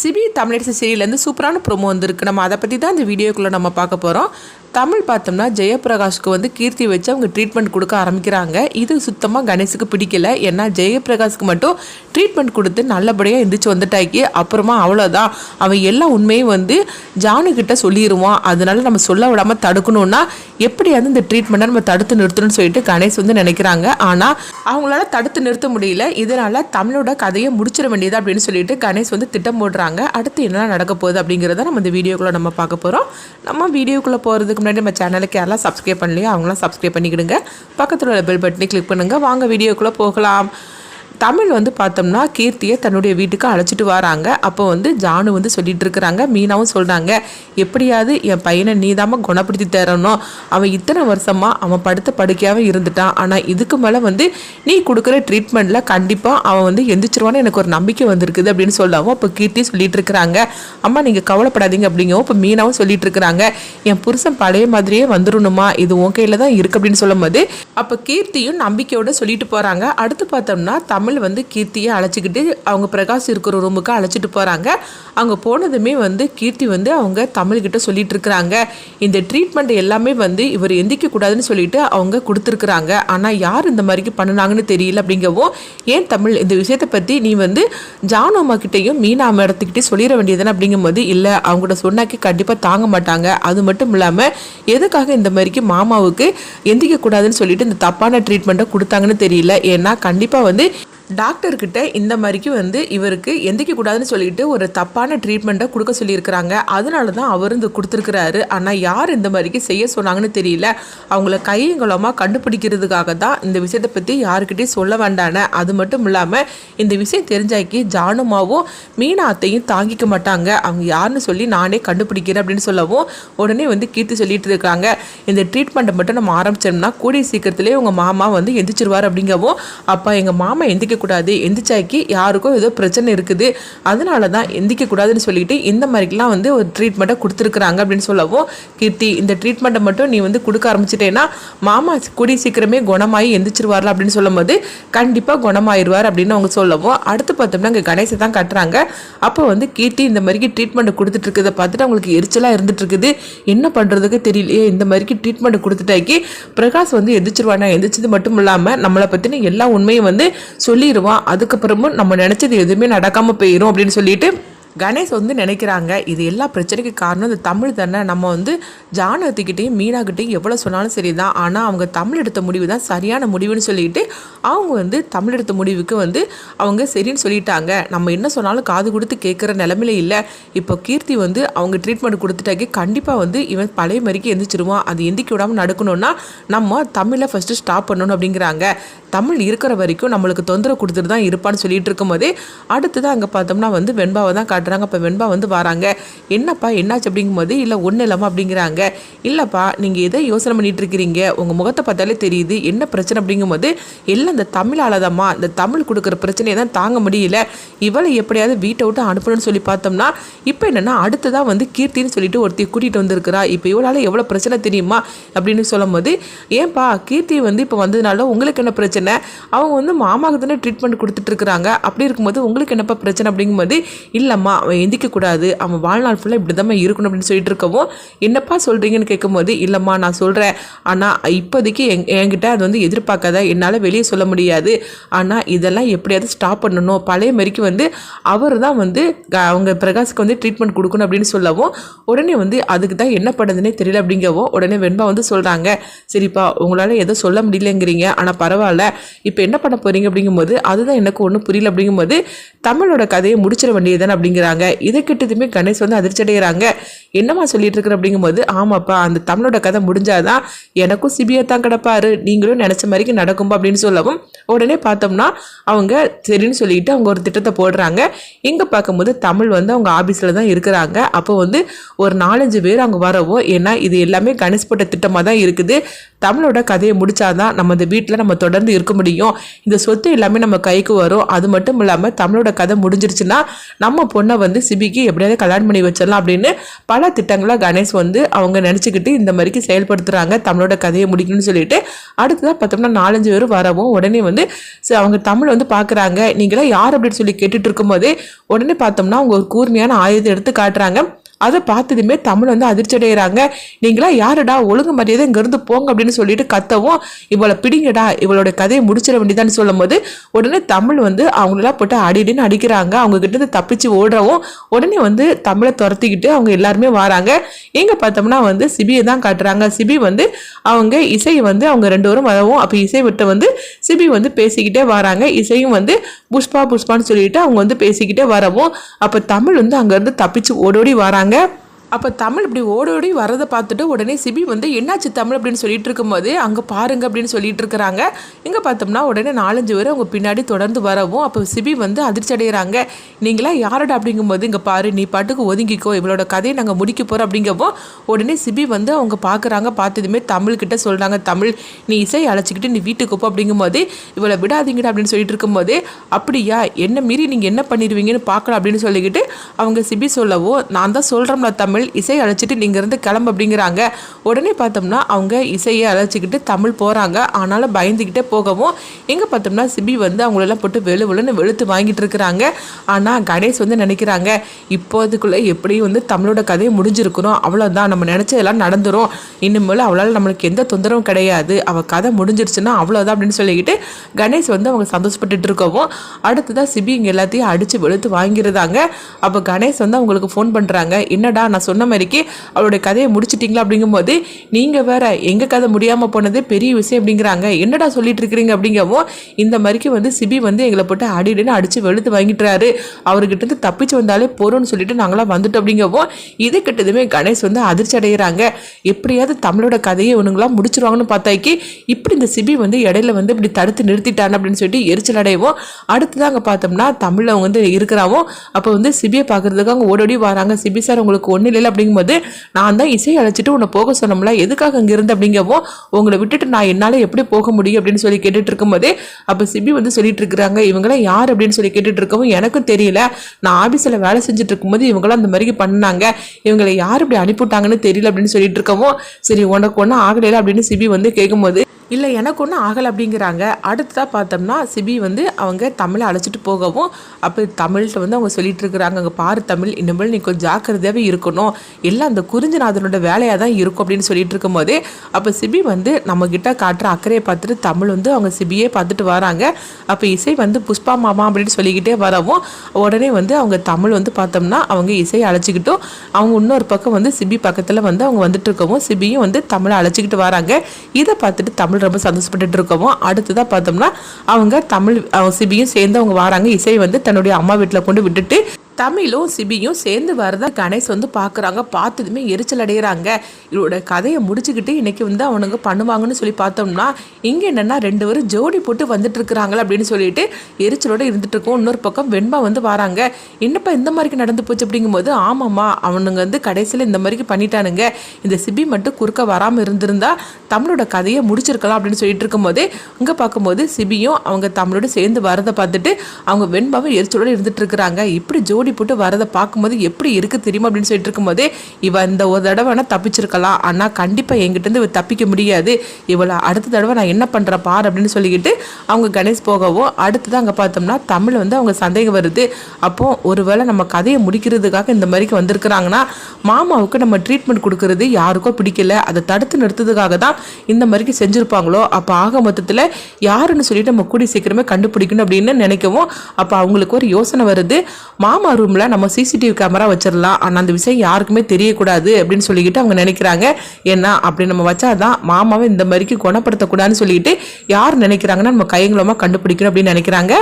CP Tamilarasu சீரியல்லேருந்து சூப்பரான promo வந்திருக்கு. நம்ம அதை பற்றி தான் இந்த வீடியோக்குள்ளே நம்ம பார்க்க போகிறோம் தமிழ் பார்த்தோம்னா ஜெயபிரகாஷ்க்கு வந்து கீர்த்தி வச்சு அவங்க ட்ரீட்மெண்ட் கொடுக்க ஆரம்பிக்கிறாங்க. இது சுத்தமாக கணேஷுக்கு பிடிக்கல. ஏன்னா ஜெயபிரகாஷ்க்கு மட்டும் ட்ரீட்மெண்ட் கொடுத்து நல்லபடியாக எந்திரிச்சு வந்துட்டாக்கி அப்புறமா அவ்வளோதான் அவன் எல்லா உண்மையும் வந்து ஜானுக்கிட்ட சொல்லிடுவான் அதனால நம்ம சொல்ல விடாமல் தடுக்கணும்னா எப்படியாவது இந்த ட்ரீட்மெண்ட்டை நம்ம தடுத்து நிறுத்தணும்னு சொல்லிட்டு கணேஷ் வந்து நினைக்கிறாங்க. ஆனால் அவங்களால தடுத்து நிறுத்த முடியல. இதனால் தமிழோட கதையை முடிச்சிட வேண்டியது அப்படின்னு சொல்லிட்டு கணேஷ் வந்து திட்டம் போடுறாங்க. அடுத்து என்ன நடக்க போகுது அப்படிங்கிறத நம்ம இந்த வீடியோக்குள்ளே நம்ம பார்க்க போகிறோம் நம்ம வீடியோக்குள்ளே போகிறதுக்கு முன்னாடி நம்ம சேனலுக்கு யாரெல்லாம் சப்ஸ்கிரைப் பண்ணலையோ அவங்களாம் சப்ஸ்கிரைப் பண்ணிக்கிடுங்க. பக்கத்தில் உள்ள பெல் பட்டனை கிளிக் பண்ணுங்கள் வாங்க வீடியோக்குள்ளே போகலாம். தமிழ் வந்து பார்த்தோம்னா கீர்த்தியை தன்னுடைய வீட்டுக்கு அழைச்சிட்டு வராங்க. அப்போ வந்து ஜானு வந்து சொல்லிட்டு இருக்கிறாங்க. மீனாவும் சொல்கிறாங்க எப்படியாவது என் பையனை நீதாம்மா குணப்படுத்தி தரணும். அவன் இத்தனை வருஷமாக அவன் படுத்த படுக்கையாகவே இருந்துட்டான். ஆனால் இதுக்கு மேலே வந்து நீ கொடுக்குற ட்ரீட்மெண்ட்டில் கண்டிப்பாக அவன் வந்து எந்திரிச்சிருவான்னு எனக்கு ஒரு நம்பிக்கை வந்திருக்குது அப்படின்னு சொல்லவும் அப்போ கீர்த்தி சொல்லிட்டு இருக்கிறாங்க. அம்மா நீங்கள் கவலைப்படாதீங்க அப்படிங்கவும் இப்போ மீனாவும் சொல்லிட்டு இருக்கிறாங்க. என் புருஷன் பழைய மாதிரியே வந்துடணுமா இது உன் கையில் தான் இருக்குது அப்படின்னு சொல்லும்போது அப்போ கீர்த்தியும் நம்பிக்கையோடு சொல்லிட்டு போகிறாங்க அடுத்து பார்த்தோம்னா தமிழ் வந்து கீர்த்தியை அழைச்சிக்கிட்டு அவங்க பிரகாஷ் இருக்கிற ரூமுக்கு அழைச்சிட்டு போகிறாங்க அங்கே போனதுமே வந்து கீர்த்தி வந்து அவங்க தமிழ்கிட்ட சொல்லிட்டு இருக்கிறாங்க இந்த ட்ரீட்மெண்ட் எல்லாமே வந்து இவர் எந்திக்க கூடாதுன்னு சொல்லிட்டு அவங்க கொடுத்துருக்குறாங்க. ஆனால் யார் இந்த மாதிரிக்கு பண்ணினாங்கன்னு தெரியல அப்படிங்கவும் ஏன் தமிழ் இந்த விஷயத்தை பற்றி நீ வந்து ஜானு அம்மா கிட்டேயும் மீனா மேடத்துக்கிட்டே சொல்லிட வேண்டியதுன்னு அப்படிங்கும்போது இல்லை அவங்கள்ட்ட சொன்னாக்கி கண்டிப்பாக தாங்க மாட்டாங்க. அது மட்டும் இல்லாமல் எதுக்காக இந்த மாதிரிக்கு மாமாவுக்கு எந்திக்க கூடாதுன்னு சொல்லிட்டு இந்த தப்பான ட்ரீட்மெண்ட்டை கொடுத்தாங்கன்னு தெரியல. ஏன்னா கண்டிப்பாக வந்து டாக்டர்கிட்ட இந்த மாதிரிக்கு வந்து இவருக்கு எந்திக்க கூடாதுன்னு சொல்லிட்டு ஒரு தப்பான ட்ரீட்மெண்ட்டை கொடுக்க சொல்லியிருக்கிறாங்க. அதனால தான் அவர் இந்த கொடுத்துருக்கிறாரு. ஆனால் யார் இந்த மாதிரிக்கு செய்ய சொன்னாங்கன்னு தெரியல. அவங்கள கையங்கலமாக கண்டுபிடிக்கிறதுக்காக தான் இந்த விஷயத்தை பற்றி யாருக்கிட்டே சொல்ல வேண்டானே அது மட்டும் இல்லாமல் இந்த விஷயம் தெரிஞ்சாக்கி ஜானுமாவும் மீனாத்தையும் தாங்கிக்க மாட்டாங்க. அவங்க யாருன்னு சொல்லி நானே கண்டுபிடிக்கிறேன் அப்படின்னு சொல்லவும் உடனே வந்து கீர்த்தி சொல்லிட்டு இருக்காங்க. இந்த ட்ரீட்மெண்ட்டை மட்டும் நம்ம ஆரம்பிச்சோம்னா கூடிய சீக்கிரத்திலே உங்கள் மாமா வந்து எந்திரிச்சிருவார் அப்படிங்கவும் அப்போ எங்கள் மாமா எந்திக்க கூடாது எந்திரிச்சாக்கி யாருக்கும் ஏதோ பிரச்சனை இருக்குது. அதனால தான் எந்திக்க கூடாதுன்னு சொல்லிட்டு இந்த மாதிரிக்கெல்லாம் வந்து ஒரு ட்ரீட்மெண்ட்டை கொடுத்துருக்குறாங்க அப்படின்னு சொல்லவும் கீர்த்தி இந்த ட்ரீட்மெண்ட்டை மட்டும் நீ வந்து கொடுக்க ஆரம்பிச்சிட்டேன்னா மாமா கூடி சீக்கிரமே குணமாயி எந்திரிச்சிருவார்ல அப்படின்னு சொல்லும்போது கண்டிப்பாக குணமாயிருவார் அப்படின்னு அவங்க சொல்லவும் அடுத்து பார்த்தோம்னா இங்கே கணேசை தான் கட்டுறாங்க. அப்போ வந்து கீர்த்தி இந்த மாதிரிக்கு ட்ரீட்மெண்ட் கொடுத்துட்டு இருக்கிறத பார்த்துட்டு அவங்களுக்கு எரிச்சலாக இருந்துட்டு இருக்குது. என்ன பண்ணுறதுக்கு தெரியலையே இந்த மாதிரிக்கு ட்ரீட்மெண்ட் கொடுத்துட்டாக்கி பிரகாஷ் வந்து எந்திரிச்சிருவானா? எந்திரிச்சது மட்டும் இல்லாமல் நம்மளை பற்றின எல்லா உண்மையும் வந்து சொல்லி சொல்லிடுவான் அதுக்கப்புறமும் நம்ம நினச்சது எதுவுமே நடக்காமல் போயிடும் அப்படின்னு சொல்லிட்டு கணேஷ் வந்து நினைக்கிறாங்க. இது எல்லா பிரச்சனைக்கு காரணம் இந்த தமிழ் தானே. நம்ம வந்து ஜானகத்துக்கிட்டையும் மீனாக்கிட்டையும் எவ்வளோ சொன்னாலும் சரி தான் ஆனால் அவங்க தமிழ் எடுத்த முடிவு தான் சரியான முடிவுன்னு சொல்லிட்டு அவங்க வந்து தமிழ் எடுத்த முடிவுக்கு வந்து அவங்க சரின்னு சொல்லிட்டாங்க. நம்ம என்ன சொன்னாலும் காது கொடுத்து கேட்குற நிலமையில இல்லை. இப்போ கீர்த்தி வந்து அவங்க ட்ரீட்மெண்ட் கொடுத்துட்டாக்கி கண்டிப்பாக வந்து இவன் பழைய மாதிரிக்கு எந்திரிச்சிருவான். அது எந்திக்க விடாமல் நடக்கணும்னா நம்ம தமிழை ஃபஸ்ட்டு ஸ்டாப் பண்ணணும் அப்படிங்கிறாங்க. தமிழ் இருக்கிற வரைக்கும் நம்மளுக்கு தொந்தரவு கொடுத்துட்டு தான் இருப்பான்னு சொல்லிட்டு இருக்கும்போதே அடுத்தது அங்கே பார்த்தோம்னா வந்து வெண்பாவை தான் காட்டுறாங்க. அப்போ வெண்பா வந்து வராங்க. என்னப்பா என்னாச்சு அப்படிங்கும்போது இல்லை ஒன்றும் இல்லாமல் அப்படிங்கிறாங்க. இல்லைப்பா நீங்கள் எதை யோசனை பண்ணிட்டு இருக்கிறீங்க? உங்கள் முகத்தை பார்த்தாலே தெரியுது. என்ன பிரச்சனை அப்படிங்கும்போது எல்லாம் இந்த தமிழால தாம்மா இந்த தமிழ் கொடுக்குற பிரச்சனையை தான் தாங்க முடியல. இவளை எப்படியாவது வீட்டை விட்டு அனுப்பணும்னு சொல்லி பார்த்தோம்னா இப்போ என்னென்னா அடுத்ததாக வந்து கீர்த்தின்னு சொல்லிட்டு ஒருத்தி கூட்டிகிட்டு வந்திருக்கிறா. இப்போ இவளால் எவ்வளோ பிரச்சனை தெரியுமா அப்படின்னு சொல்லும்போது ஏன்பா கீர்த்தி வந்து இப்போ வந்ததுனால உங்களுக்கு என்ன பிரச்சனை? அவங்க வந்து மாமாவுக்கு தானே ட்ரீட்மெண்ட் கொடுத்துட்ருக்குறாங்க அப்படி இருக்கும்போது உங்களுக்கு என்னப்பா பிரச்சனை அப்படிங்கும்போது இல்லைம்மா அவன் எந்திக்கக்கூடாது அவன் வாழ்நாள் ஃபுல்லாக இப்படி தான் இருக்கணும் அப்படின்னு சொல்லிட்டு இருக்கவும் என்னப்பா சொல்கிறீங்கன்னு கேட்கும்போது இல்லைம்மா நான் சொல்கிறேன் ஆனால் இப்போதைக்கு எங் என்கிட்ட அது வந்து எதிர்பார்க்காத என்னால் வெளியே சொல்ல முடியாது. ஆனால் இதெல்லாம் எப்படியாவது ஸ்டாப் பண்ணணும். பழைய மாரிக்கு வந்து அவர் தான் வந்து க- அவங்க பிரகாஷ்க்கு வந்து ட்ரீட்மெண்ட் கொடுக்கணும் அப்படின்னு சொல்லவும் உடனே வந்து அதுக்கு தான் என்ன பண்ணுதுன்னே தெரியல அப்படிங்கவும் உடனே வெண்பா வந்து சொல்கிறாங்க சரிப்பா உங்களால் எதுவும் சொல்ல முடியலங்கிறீங்க ஆனால் பரவாயில்ல. இப்போ என்ன பண்ண போகிறீங்க அப்படிங்கும்போது அதுதான் எனக்கு ஒன்றும் புரியல அப்படிங்கும்போது தமிழோட கதையை முடிச்சிட வேண்டியதுதானே அப்படிங்கிறாங்க. இதை கிட்டதுமே கணேஷ் வந்து அதிர்ச்சி அடைகிறாங்க. என்னம்மா சொல்லிட்டு இருக்கிற அப்படிங்கும்போது ஆமாப்பா அந்த தமிழோட கதை முடிஞ்சாதான் எனக்கும் சிபிஐ தான் கிடப்பாரு. நீங்களும் நினச்ச மாதிரிக்கு நடக்கும்பா அப்படின்னு சொல்லவும் உடனே பார்த்தோம்னா அவங்க சரின்னு சொல்லிட்டு அவங்க ஒரு திட்டத்தை போடுறாங்க. இங்கே பார்க்கும்போது தமிழ் வந்து அவங்க ஆஃபீஸில் தான் இருக்கிறாங்க. அப்போ வந்து ஒரு நாலஞ்சு பேர் அவங்க வரவோ ஏன்னா இது எல்லாமே கணேஷ்பட்ட திட்டமாக தான் இருக்குது. தமிழோட கதையை முடிச்சாதான் நம்ம இந்த வீட்டில் நம்ம தொடர்ந்து இருக்க முடியும். இந்த சொத்து எல்லாமே நம்ம கைக்கு வரும். அது மட்டும் இல்லாமல் தமிழோட கதை முடிஞ்சிருச்சுன்னா நம்ம பொண்ணை வந்து சிபிக்கு எப்படியாவது கல்யாணம் பண்ணி வச்சிடலாம் அப்படின்னு பல திட்டங்களை கணேஷ் வந்து அவங்க நினச்சிக்கிட்டு இந்த மாதிரிக்கு செயல்படுத்துகிறாங்க தமிழோட கதையை முடிக்கணும்னு சொல்லிட்டு அடுத்ததாக பார்த்தோம்னா நாலஞ்சு பேர் வரவும் உடனே வந்து அவங்க தமிழ் வந்து பார்க்குறாங்க நீங்களாம் யார் அப்படின்னு சொல்லி கேட்டுட்டு இருக்கும்போதே உடனே பார்த்தோம்னா அவங்க ஒரு கூர்மையான ஆயுதம் எடுத்து காட்டுறாங்க. அதை பார்த்ததுமே தமிழ் வந்து அதிர்ச்சி அடைகிறாங்க நீங்களா யாருடா? ஒழுங்கு மரியாதை இங்கேருந்து போங்க அப்படின்னு சொல்லிட்டு கத்தவும் இவளை பிடிங்கடா. இவளோட கதையை முடிச்சிட வேண்டியதான்னு சொல்லும் போது உடனே தமிழ் வந்து அவங்களெல்லாம் போட்டு அடிடின்னு அடிக்கிறாங்க. அவங்க கிட்ட இருந்து தப்பிச்சு ஓடுறவும் உடனே வந்து தமிழை துரத்திக்கிட்டு அவங்க எல்லாருமே வராங்க. எங்கே பார்த்தோம்னா வந்து சிபியை தான் காட்டுறாங்க. சிபி வந்து அவங்க இசை வந்து அவங்க ரெண்டு பேரும் வரவும் அப்போ இசை விட்டு வந்து சிபி வந்து பேசிக்கிட்டே வராங்க. இசையும் வந்து புஷ்பா புஷ்பான்னு சொல்லிட்டு அவங்க வந்து பேசிக்கிட்டே வரவும். அப்போ தமிழ் வந்து அங்கேருந்து தப்பிச்சு ஓடோடி வராங்க. menganggap அப்போ தமிழ் இப்படி ஓடி ஓடி வரதை பார்த்துட்டு உடனே சிபி வந்து என்னாச்சு தமிழ்? அப்படின்னு சொல்லிட்டு இருக்கும்போது அங்கே பாருங்க அப்படின்னு சொல்லிட்டு இருக்கிறாங்க. இங்கே பார்த்தோம்னா உடனே நாலஞ்சு பேர் அவங்க பின்னாடி தொடர்ந்து வரவும் அப்போ சிபி வந்து அதிர்ச்சி அடைகிறாங்க. நீங்களா யாரோட? அப்படிங்கும்போது இங்கே பாரு நீ பாட்டுக்கு ஒதுங்கிக்கோ. இவளோட கதையை நாங்கள் முடிக்க போகிறோம் அப்படிங்கப்போ உடனே சிபி வந்து அவங்க பார்க்குறாங்க பார்த்ததுமே தமிழ்கிட்ட சொல்கிறாங்க தமிழ் நீ இசை அழைச்சிக்கிட்டு நீ வீட்டுக்கு போ அப்படிங்கும்போது இவளை விடாதீங்கடா அப்படின்னு சொல்லிட்டு இருக்கும்போது அப்படியா? என்ன மீறி நீங்கள் என்ன பண்ணிடுவீங்கன்னு பார்க்கலாம் அப்படின்னு சொல்லிக்கிட்டு அவங்க சிபி சொல்லவோ நான் தான் சொல்கிறோம்ல தமிழ் இசை அழைச்சிட்டு நீங்கள் இருந்து கிளம்பு அப்படிங்கிறாங்க. உடனே பார்த்தோம்னா அவங்க இசையை அழைச்சிக்கிட்டு தமிழ் போகிறாங்க ஆனாலும் பயந்துக்கிட்டே போகவும் எங்கே பார்த்தோம்னா சிபி வந்து அவங்களெல்லாம் போட்டு வெளு வெளுன்னு வெளுத்து வாங்கிட்டு இருக்கிறாங்க. ஆனால் கணேஷ் வந்து நினைக்கிறாங்க இப்போதுக்குள்ளே எப்படியும் வந்து தமிழோட கதையை முடிஞ்சிருக்கணும்? அவ்வளோதான் நம்ம நினச்சதெல்லாம் நடந்துரும். இனிமேல் அவளால் நம்மளுக்கு எந்த தொந்தரவும் கிடையாது. அவள் கதை முடிஞ்சிருச்சுன்னா அவ்வளோதான் அப்படின்னு சொல்லிக்கிட்டு கணேஷ் வந்து அவங்க சந்தோஷப்பட்டுட்டு இருக்கவும் அடுத்துதான் சிபி இங்கே எல்லாத்தையும் அடித்து வெளுத்து வாங்கிருந்தாங்க அப்போ கணேஷ் வந்து அவங்களுக்கு ஃபோன் பண்ணுறாங்க என்னடா நான் சொன்ன மாதிரிக்கு அவளுடைய கதையை முடிச்சிட்டிங்களா அப்படிங்கும்போது நீங்கள் வேற எங்கள் கதை முடியாமல் போனது பெரிய விஷயம் அப்படிங்கிறாங்க. என்னடா சொல்லிட்டு இருக்கிறீங்க அப்படிங்கவும் இந்த மாதிரிக்கு வந்து சிபி வந்து எங்களை போட்டு அடிடுன்னு அடித்து வெளுத்து வாங்கிட்டுறாரு. அவர்கிட்ட இருந்து தப்பிச்சு வந்தாலே போறோம்னு சொல்லிட்டு நாங்களாம் வந்துட்டோம் அப்படிங்கவும் இது கிட்டதுமே கணேஷ் வந்து அதிர்ச்சி அடைகிறாங்க எப்படியாவது தமிழோட கதையை இவனுங்களாம் முடிச்சிருவாங்கன்னு பார்த்தாக்கி இப்படி இந்த சிபி வந்து இடையில வந்து இப்படி தடுத்து நிறுத்திட்டான் அப்படின்னு சொல்லிட்டு எரிச்சல் அடையவும் அடுத்ததான் அங்கே பார்த்தோம்னா தமிழ் அவங்க வந்து இருக்கிறாவும் அப்போ வந்து சிபியை பார்க்கறதுக்கு அவங்க ஓடோடி வராங்க. சிபி சார் உங்களுக்கு ஒன்றும் இல்லை அப்படிங்கும்போது நான் தான் இசையை அழைச்சிட்டு உன்னை போக சொன்னோம்ல எதுக்காக அங்கே இருந்து அப்படிங்கவும் உங்களை விட்டுட்டு நான் என்னால் எப்படி போக முடியும் அப்படின்னு சொல்லி கேட்டுட்டு இருக்கும்போதே அப்போ சிபி வந்து சொல்லிட்டு இருக்கிறாங்க இவங்களாம் யார் அப்படின்னு சொல்லி கேட்டுட்டு இருக்கவும் எனக்கும் தெரியல. நான் ஆஃபீஸில் வேலை செஞ்சுட்டு இருக்கும்போது இவங்களாம் அந்த மாதிரி பண்ணாங்க. இவங்களை யார் இப்படி அனுப்பிவிட்டாங்கன்னு தெரியல அப்படின்னு சொல்லிட்டு இருக்கவும் சரி உனக்கு ஒன்றும் ஆகலையில அப்படின்னு சிபி வந்து கேட்கும்போது இல்லை எனக்கு ஒன்றும் ஆகலை அப்படிங்கிறாங்க. அடுத்ததாக பார்த்தோம்னா சிபி வந்து அவங்க தமிழை அழைச்சிட்டு போகவும் அப்போ தமிழ்கிட்ட வந்து அவங்க சொல்லிட்டு இருக்கிறாங்க. அங்கே பாரு தமிழ் இனிமேல் நீ கொஞ்சம் ஜாக்கிரதையாகவே இருக்கணும். எல்லாம் அந்த குறிஞ்சநாதனோட வேலையாக தான் இருக்கும் அப்படின்னு சொல்லிட்டு இருக்கும்போதே அப்போ சிபி வந்து நம்மக்கிட்ட காட்டுற அக்கறையை பார்த்துட்டு தமிழ் வந்து அவங்க சிபியே பார்த்துட்டு வராங்க. அப்போ இசை வந்து புஷ்பா மாமா அப்படின்னு சொல்லிக்கிட்டே வரவும் உடனே வந்து அவங்க தமிழ் வந்து பார்த்தோம்னா அவங்க இசையை அழைச்சிக்கிட்டும் அவங்க இன்னொரு பக்கம் வந்து சிபி பக்கத்தில் வந்து அவங்க வந்துட்டு இருக்கவும் சிபியும் வந்து தமிழை அழைச்சிக்கிட்டு வராங்க. இதை பார்த்துட்டு தமிழ் ரொம்ப சந்தோஷப்பட்டுட்டு இருக்கவும் அடுத்ததாக பார்த்தோம்னா அவங்க தமிழ் சிபியும் சேர்ந்து அவங்க வராங்க. இசை வந்து தன்னுடைய அம்மா வீட்டில் கொண்டு விட்டுட்டு தமிழும் சிபியும் சேர்ந்து வரதா கணேஷ் வந்து பார்க்குறாங்க பார்த்ததுமே எரிச்சல் அடைகிறாங்க இவரோட கதையை முடிச்சுக்கிட்டு இன்றைக்கி வந்து அவனுங்க பண்ணுவாங்கன்னு சொல்லி பார்த்தோம்னா இங்கே என்னென்னா ரெண்டு பேரும் ஜோடி போட்டு வந்துட்டு அப்படின்னு சொல்லிட்டு எரிச்சலோட இருந்துட்டு இருக்கோம். இன்னொரு பக்கம் வெண்பா வந்து வராங்க. என்னப்பா இந்த மாதிரிக்கு நடந்து போச்சு அப்படிங்கும்போது ஆமாம்மா அவனுங்க வந்து கடைசியில் இந்த மாதிரிக்கு பண்ணிட்டானுங்க. இந்த சிபி மட்டும் குறுக்க வராமல் இருந்திருந்தா தமிழோட கதையை முடிச்சிருக்கலாம் அப்படின்னு சொல்லிட்டு இருக்கும்போது இங்கே பார்க்கும்போது சிபியும் அவங்க தமிழோட சேர்ந்து வரதை பார்த்துட்டு அவங்க வெண்பாவும் எரிச்சலோட இருந்துட்டு இருக்கிறாங்க. இப்படி ஜோடி போட்டு வரதை பார்க்கும்போது எப்படி இருக்கு தெரியுமா அப்படின்னு சொல்லிட்டு இருக்கும்போது இவன் இந்த ஒரு தடவை வேணால் தப்பிச்சிருக்கலாம் ஆனால் கண்டிப்பாக என்கிட்ட இருந்து தப்பிக்க முடியாது. இவளை அடுத்த தடவை நான் என்ன பண்ணுற பார் அப்படின்னு சொல்லிக்கிட்டு அவங்க கணேஷ் போகவும் அடுத்தது அங்கே பார்த்தோம்னா தமிழ் வந்து அவங்க சந்தேகம் வருது. அப்போ ஒருவேளை நம்ம கதையை முடிக்கிறதுக்காக இந்த மாதிரிக்கு வந்திருக்கிறாங்கன்னா மாமாவுக்கு நம்ம ட்ரீட்மெண்ட் கொடுக்கறது யாருக்கோ பிடிக்கல. அதை தடுத்து நிறுத்ததுக்காக தான் இந்த மாதிரிக்கு செஞ்சுருப்பாங்களோ? அப்போ ஆக மொத்தத்தில் யாருன்னு சொல்லிட்டு நம்ம கூடி சீக்கிரமே கண்டுபிடிக்கணும் அப்படின்னு நினைக்கவும் அப்போ அவங்களுக்கு ஒரு யோசனை வருது. மாமா ரூமில் நம்ம சிசிடிவி கேமரா வச்சிடலாம் ஆனால் அந்த விஷயம் யாருக்குமே தெரியக்கூடாது அப்படின்னு சொல்லிக்கிட்டு அவங்க நினைக்கிறாங்க. ஏன்னா அப்படி நம்ம வச்சாதான் மாமாவை இந்த மாதிரிக்கு குணப்படுத்தக்கூடாதுன்னு சொல்லிக்கிட்டு யார் நினைக்கிறாங்கன்னா நம்ம கைங்களமாக கண்டுபிடிக்கணும் அப்படின்னு நினைக்கிறாங்க.